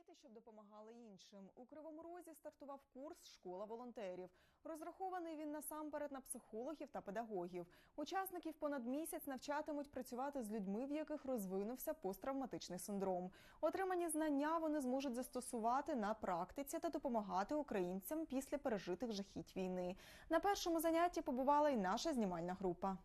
діти, щоб допомагали іншим. У Кривому Розі стартував курс Школа волонтерів. Розрахований він насамперед на психологів та педагогів. Учасників понад місяць навчатимуть працювати з людьми, в яких розвинувся посттравматичний синдром. Отримані знання вони зможуть застосувати на практиці та допомагати українцям після пережитих жахіть війни. На першому занятті побувала й наша знімальна група.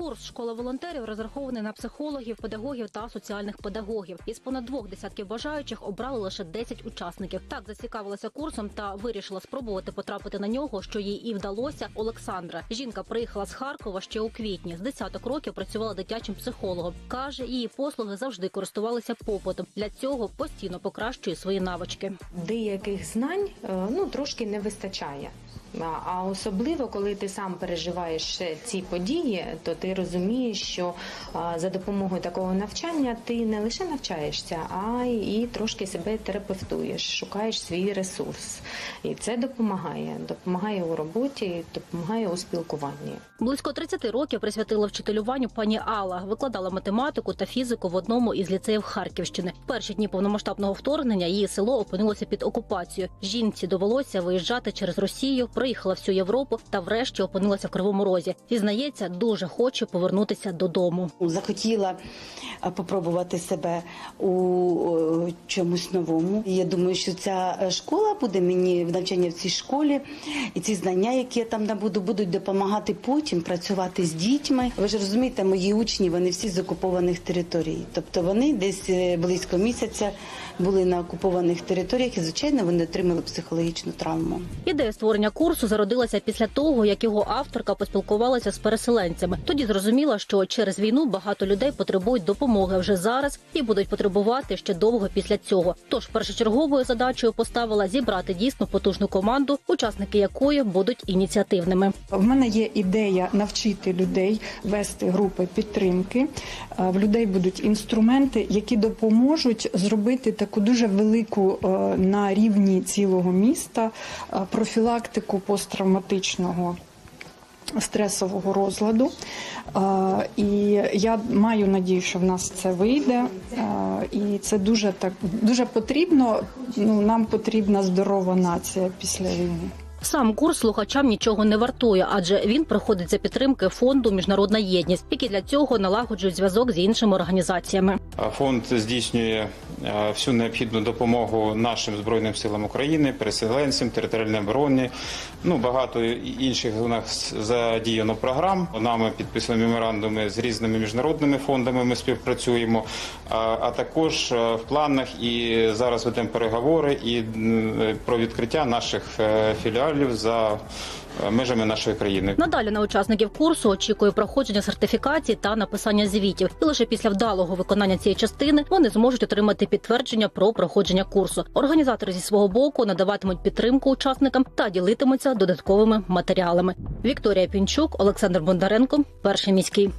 Курс школа волонтерів розрахований на психологів, педагогів та соціальних педагогів. Із понад двох десятків бажаючих обрали лише 10 учасників. Так зацікавилася курсом та вирішила спробувати потрапити на нього, що їй і вдалося. Олександра жінка приїхала з Харкова ще у квітні. З десяток років працювала дитячим психологом. каже, її послуги завжди користувалися попитом. Для цього постійно покращує свої навички. деяких знань е, ну трошки не вистачає. А- особливо, коли ти сам переживаєш ці події, то ти розумієш, що за допомогою такого навчання ти не лише навчаєшся, а й трошки себе терапевтуєш, шукаєш свій ресурс, і це допомагає. Допомагає у роботі, допомагає у спілкуванні. Близько 30 років присвятила вчителюванню пані Алла. Викладала математику та фізику в одному із ліцеїв Харківщини. В перші дні повномасштабного вторгнення її село опинилося під окупацією. Жінці довелося виїжджати через Росію, проїхала всю Європу та врешті опинилася в Кривому Розі. Зізнається, дуже хоче повернутися додому. захотіла е, попробувати себе у е, чомусь новому. Я думаю, що ця е, школа буде мені в навчання в цій школі, і ці знання, які я там набуду, будуть допомагати потім працювати з дітьми. Ви ж розумієте, мої учні вони всі з окупованих територій. Тобто вони десь близько місяця були на окупованих територіях, і звичайно вони отримали психологічну травму. Ідея створення курсу зародилася після того, як його авторка поспілкувалася з переселенцями. Тоді зрозуміла, що через війну багато людей потребують допомоги вже зараз і будуть потребувати ще довго після цього. Тож першочерговою задачею поставила зібрати дійсно потужну команду, учасники якої будуть ініціативними. В мене є ідея навчити людей вести групи підтримки. Е, В людей будуть інструменти, які допоможуть зробити таку дуже велику е, на рівні цілого міста е, профілактику посттравматичного. Стресового розладу, Е, і я маю надію, що в нас це вийде, Е, і це дуже так дуже потрібно. Ну нам потрібна здорова нація після війни. Сам курс слухачам нічого не вартує, адже він проходить за підтримки фонду Міжнародна єдність, які для цього налагоджують зв'язок з іншими організаціями. Фонд здійснює всю необхідну допомогу нашим збройним силам України, переселенцям, територіальній обороні. Ну багато інших у нас задіяно програм. Нами підписані меморандуми з різними міжнародними фондами. Ми співпрацюємо. А, також е, в планах і зараз ведемо переговори і про відкриття наших е, філіалів за е, межами нашої країни. Надалі на учасників курсу очікує проходження сертифікацій та написання звітів. І лише після вдалого виконання цієї частини вони зможуть отримати підтвердження про проходження курсу. Організатори зі свого боку надаватимуть підтримку учасникам та ділитимуться додатковими матеріалами. Вікторія Пінчук, Олександр Бондаренко, перший міський.